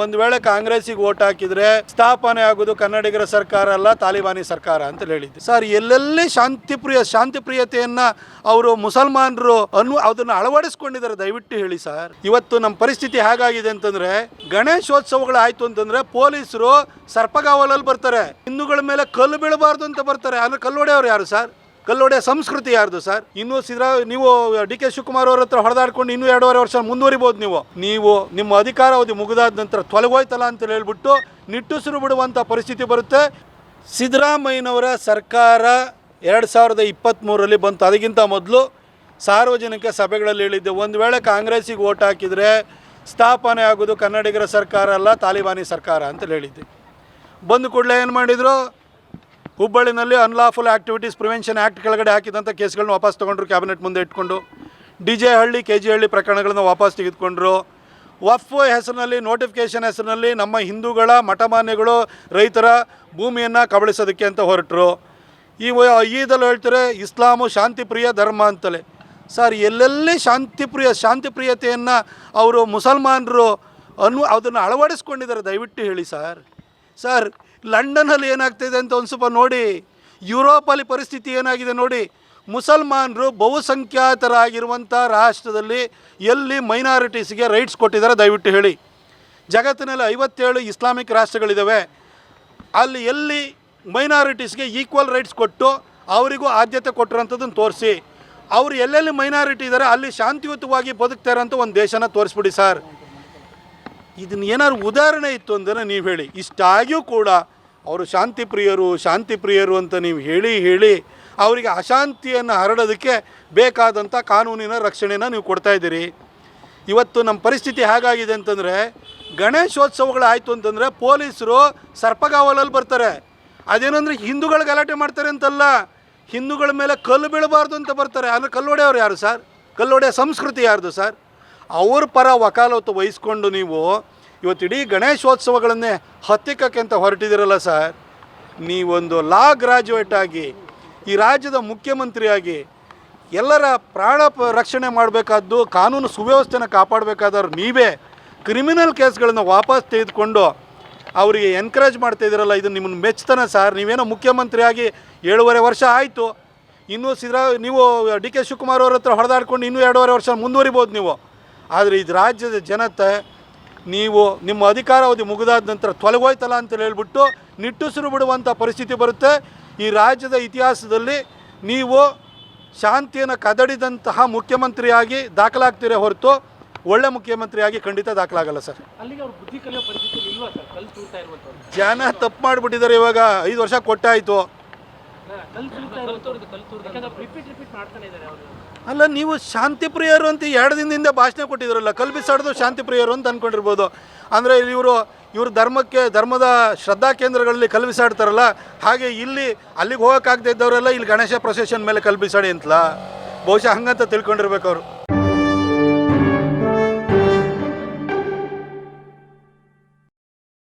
ಒಂದು ವೇಳೆ ಕಾಂಗ್ರೆಸ್ಸಿಗೆ ಓಟ್ ಹಾಕಿದ್ರೆ ಸ್ಥಾಪನೆ ಆಗುದು ಕನ್ನಡಿಗರ ಸರ್ಕಾರ ಅಲ್ಲ, ತಾಲಿಬಾನಿ ಸರ್ಕಾರ ಅಂತ ಹೇಳಿದ್ದೆ. ಸರ್, ಎಲ್ಲೆಲ್ಲಿ ಶಾಂತಿ ಶಾಂತಿಪ್ರಿಯತೆಯನ್ನ ಅವರು ಮುಸಲ್ಮಾನರು ಅನ್ನು ಅದನ್ನ ಅಳವಡಿಸ್ಕೊಂಡಿದ್ದಾರೆ, ದಯವಿಟ್ಟು ಹೇಳಿ ಸರ್. ಇವತ್ತು ನಮ್ಮ ಪರಿಸ್ಥಿತಿ ಹೇಗಾಗಿದೆ ಅಂತಂದ್ರೆ ಗಣೇಶೋತ್ಸವಗಳು ಆಯ್ತು ಅಂತಂದ್ರೆ ಪೊಲೀಸರು ಸರ್ಪಗಾವಲಲ್ಲಿ ಬರ್ತಾರೆ. ಹಿಂದೂಗಳ ಮೇಲೆ ಕಲ್ಲು ಬೀಳಬಾರ್ದು ಅಂತ ಬರ್ತಾರೆ. ಅಂದ್ರೆ ಕಲ್ಲು ಹೊಡೆಯವ್ರು ಯಾರು ಸರ್? ಕಲ್ಲೊಡೆ ಸಂಸ್ಕೃತಿ ಯಾರ್ದು ಸರ್? ಇನ್ನು ಸಿದ್ರ, ನೀವು, ಡಿ ಕೆ ಶಿವಕುಮಾರ್ ಅವ್ರ ಹತ್ರ ಹೊಡೆದಾಡ್ಕೊಂಡು ಇನ್ನೂ ಎರಡೂವರೆ ವರ್ಷ ಮುಂದುವರಿಬೋದು ನೀವು. ನೀವು ನಿಮ್ಮ ಅಧಿಕಾರಾವಧಿ ಮುಗಿದಾದ ನಂತರ ತೊಲಗೋಯ್ತಲ್ಲ ಅಂತ ಹೇಳ್ಬಿಟ್ಟು ನಿಟ್ಟುಸಿರು ಬಿಡುವಂಥ ಪರಿಸ್ಥಿತಿ ಬರುತ್ತೆ. ಸಿದ್ದರಾಮಯ್ಯನವರ ಸರ್ಕಾರ ಎರಡು ಸಾವಿರದ ಇಪ್ಪತ್ತ್ಮೂರರಲ್ಲಿ ಬಂತು. ಅದಕ್ಕಿಂತ ಮೊದಲು ಸಾರ್ವಜನಿಕ ಸಭೆಗಳಲ್ಲಿ ಹೇಳಿದ್ದೆ, ಒಂದು ವೇಳೆ ಕಾಂಗ್ರೆಸ್ಸಿಗೆ ಓಟ್ ಹಾಕಿದರೆ ಸ್ಥಾಪನೆ ಆಗೋದು ಕನ್ನಡಿಗರ ಸರ್ಕಾರ ಅಲ್ಲ, ತಾಲಿಬಾನಿ ಸರ್ಕಾರ ಅಂತ ಹೇಳಿದ್ದೆ. ಬಂದ ಕೂಡಲೇ ಏನು ಮಾಡಿದರು? ಹುಬ್ಬಳ್ಳಿನಲ್ಲಿ ಅನ್ಲಾಫುಲ್ ಆ್ಯಕ್ಟಿವಿಟೀಸ್ ಪ್ರಿವೆನ್ಷನ್ ಆ್ಯಕ್ಟ್ ಕೆಳಗಡೆ ಹಾಕಿದಂಥ ಕೇಸ್ಗಳನ್ನ ವಾಪಸ್ ತೊಗೊಂಡ್ರು ಕ್ಯಾಬಿನೆಟ್ ಮುಂದೆ ಇಟ್ಕೊಂಡು. D J Halli K G Halli ಪ್ರಕರಣಗಳನ್ನ ವಾಪಸ್ ತೆಗೆದುಕೊಂಡ್ರು. ವಫ್ ಹೆಸರಿನಲ್ಲಿ ನೋಟಿಫಿಕೇಷನ್ ಹೆಸರಿನಲ್ಲಿ ನಮ್ಮ ಹಿಂದೂಗಳ ಮಠಮಾನ್ಯಗಳು ರೈತರ ಭೂಮಿಯನ್ನು ಕಬಳಿಸೋದಕ್ಕೆ ಅಂತ ಹೊರಟರು. ಈ ಈದಲ್ಲಿ ಹೇಳ್ತಾರೆ, ಇಸ್ಲಾಮು ಶಾಂತಿಪ್ರಿಯ ಧರ್ಮ ಅಂತಲೇ. ಸರ್, ಎಲ್ಲೆಲ್ಲಿ ಶಾಂತಿಪ್ರಿಯ, ಶಾಂತಿಪ್ರಿಯತೆಯನ್ನು ಅವರು ಮುಸಲ್ಮಾನರು ಅನ್ನು ಅದನ್ನು ಅಳವಡಿಸ್ಕೊಂಡಿದ್ದಾರೆ, ದಯವಿಟ್ಟು ಹೇಳಿ ಸರ್. ಸರ್ ಲಂಡನಲ್ಲಿ ಏನಾಗ್ತಿದೆ ಅಂತ ಒಂದು ಸ್ವಲ್ಪ ನೋಡಿ. ಯುರೋಪಲ್ಲಿ ಪರಿಸ್ಥಿತಿ ಏನಾಗಿದೆ ನೋಡಿ. ಮುಸಲ್ಮಾನರು ಬಹುಸಂಖ್ಯಾತರಾಗಿರುವಂಥ ರಾಷ್ಟ್ರದಲ್ಲಿ ಎಲ್ಲಿ ಮೈನಾರಿಟೀಸ್ಗೆ ರೈಟ್ಸ್ ಕೊಟ್ಟಿದ್ದಾರೆ ದಯವಿಟ್ಟು ಹೇಳಿ. ಜಗತ್ತಿನಲ್ಲಿ ಐವತ್ತೇಳು ಇಸ್ಲಾಮಿಕ್ ರಾಷ್ಟ್ರಗಳಿದ್ದಾವೆ ಅಲ್ಲಿ ಎಲ್ಲಿ ಮೈನಾರಿಟೀಸ್ಗೆ ಈಕ್ವಲ್ ರೈಟ್ಸ್ ಕೊಟ್ಟು ಅವರಿಗೂ ಆದ್ಯತೆ ಕೊಟ್ಟಿರೋಂಥದ್ದನ್ನು ತೋರಿಸಿ. ಅವರು ಎಲ್ಲೆಲ್ಲಿ ಮೈನಾರಿಟಿ ಇದ್ದಾರೆ ಅಲ್ಲಿ ಶಾಂತಿಯುತವಾಗಿ ಬದುಕ್ತಾರೆ ಅಂತ ಒಂದು ದೇಶನ ತೋರಿಸ್ಬಿಡಿ ಸರ್. ಇದನ್ನ ಏನಾದ್ರು ಉದಾಹರಣೆ ಇತ್ತು ಅಂದರೆ ನೀವು ಹೇಳಿ. ಇಷ್ಟಾಗಿಯೂ ಕೂಡ ಅವರು ಶಾಂತಿ ಪ್ರಿಯರು ಶಾಂತಿ ಪ್ರಿಯರು ಅಂತ ನೀವು ಹೇಳಿ ಹೇಳಿ ಅವರಿಗೆ ಅಶಾಂತಿಯನ್ನು ಹರಡೋದಕ್ಕೆ ಬೇಕಾದಂಥ ಕಾನೂನಿನ ರಕ್ಷಣೆನ ನೀವು ಕೊಡ್ತಾ ಇದ್ದೀರಿ. ಇವತ್ತು ನಮ್ಮ ಪರಿಸ್ಥಿತಿ ಹೇಗಾಗಿದೆ ಅಂತಂದರೆ ಗಣೇಶೋತ್ಸವಗಳು ಆಯಿತು ಅಂತಂದರೆ ಪೊಲೀಸರು ಸರ್ಪಗಾವಲಲ್ಲಿ ಬರ್ತಾರೆ. ಅದೇನಂದ್ರೆ ಹಿಂದೂಗಳ ಗಲಾಟೆ ಮಾಡ್ತಾರೆ ಅಂತಲ್ಲ, ಹಿಂದೂಗಳ ಮೇಲೆ ಕಲ್ಲು ಬೀಳಬಾರ್ದು ಅಂತ ಬರ್ತಾರೆ. ಅಂದರೆ ಕಲ್ಲು ಹೊಡೆಯವ್ರು ಯಾರು ಸರ್? ಕಲ್ಲೊಡೆಯ ಸಂಸ್ಕೃತಿ ಯಾರ್ದು ಸರ್? ಅವ್ರ ಪರ ವಕಾಲತ್ತು ವಹಿಸ್ಕೊಂಡು ನೀವು ಇವತ್ತು ಇಡೀ ಗಣೇಶೋತ್ಸವಗಳನ್ನೇ ಹತ್ತಿಕ್ಕಕ್ಕೆ ಅಂತ ಹೊರಟಿದ್ದೀರಲ್ಲ ಸರ್, ನೀವೊಂದು ಲಾ ಗ್ರಾಜುಯೇಟ್ ಆಗಿ, ಈ ರಾಜ್ಯದ ಮುಖ್ಯಮಂತ್ರಿಯಾಗಿ ಎಲ್ಲರ ಪ್ರಾಣ ರಕ್ಷಣೆ ಮಾಡಬೇಕಾದ್ದು, ಕಾನೂನು ಸುವ್ಯವಸ್ಥೆನ ಕಾಪಾಡಬೇಕಾದವ್ರು ನೀವೇ. ಕ್ರಿಮಿನಲ್ ಕೇಸ್ಗಳನ್ನು ವಾಪಸ್ ತೆಗೆದುಕೊಂಡು ಅವರಿಗೆ ಎನ್ಕರೇಜ್ ಮಾಡ್ತಾ ಇದ್ದೀರಲ್ಲ, ಇದು ನಿಮ್ಮನ್ನು ಮೆಚ್ತಾನೆ ಸರ್. ನೀವೇನೋ ಮುಖ್ಯಮಂತ್ರಿಯಾಗಿ ಏಳುವರೆ ವರ್ಷ ಆಯಿತು. ಇನ್ನೂ ಸಿದ್ದರಾ ನೀವು ಡಿ ಕೆ ಶಿವಕುಮಾರ್ ಅವ್ರ ಹತ್ರ ಹೊಡೆದಾಡ್ಕೊಂಡು ಇನ್ನೂ ಎರಡೂವರೆ ವರ್ಷ ಮುಂದುವರಿಬೋದು ನೀವು. ಆದರೆ ಇದು ರಾಜ್ಯದ ಜನತೆ ನೀವು ನಿಮ್ಮ ಅಧಿಕಾರಾವಧಿ ಮುಗಿದಾದ ನಂತರ ತೊಲಗೋಯ್ತಲ್ಲ ಅಂತ ಹೇಳ್ಬಿಟ್ಟು ನಿಟ್ಟುಸಿರು ಬಿಡುವಂಥ ಪರಿಸ್ಥಿತಿ ಬರುತ್ತೆ. ಈ ರಾಜ್ಯದ ಇತಿಹಾಸದಲ್ಲಿ ನೀವು ಶಾಂತಿಯನ್ನು ಕದಡಿದಂತಹ ಮುಖ್ಯಮಂತ್ರಿಯಾಗಿ ದಾಖಲಾಗ್ತೀರೇ ಹೊರತು ಒಳ್ಳೆ ಮುಖ್ಯಮಂತ್ರಿಯಾಗಿ ಖಂಡಿತ ದಾಖಲಾಗಲ್ಲ ಸರ್. ಜನ ತಪ್ಪು ಮಾಡಿಬಿಟ್ಟಿದ್ದಾರೆ ಇವಾಗ ಐದು ವರ್ಷ ಕೊಟ್ಟಾಯಿತು. ಅಲ್ಲ ನೀವು ಶಾಂತಿ ಪ್ರಿಯರು ಅಂತ ಎರಡು ದಿನದಿಂದ ಭಾಷಣ ಕೊಟ್ಟಿದ್ರಲ್ಲ ಕಲ್ಪಿಸಾಡೋದು ಶಾಂತಿ ಪ್ರಿಯರು ಅಂತ ಅಂದ್ಕೊಂಡಿರ್ಬೋದು ಅಂದರೆ ಇವರು ಇವರು ಧರ್ಮಕ್ಕೆ ಧರ್ಮದ ಶ್ರದ್ಧಾ ಕೇಂದ್ರಗಳಲ್ಲಿ ಕಲ್ಪಿಸಾಡ್ತಾರಲ್ಲ ಹಾಗೆ ಇಲ್ಲಿ ಅಲ್ಲಿಗೆ ಹೋಗೋಕ್ಕಾಗದೇ ಇದ್ದವರೆಲ್ಲ ಇಲ್ಲಿ ಗಣೇಶ ಪ್ರೊಸೆಷನ್ ಮೇಲೆ ಕಲ್ಪಿಸಾಡಿ ಅಂತಲ್ಲ. ಬಹುಶಃ ಹಂಗಂತ ತಿಳ್ಕೊಂಡಿರ್ಬೇಕು ಅವರು.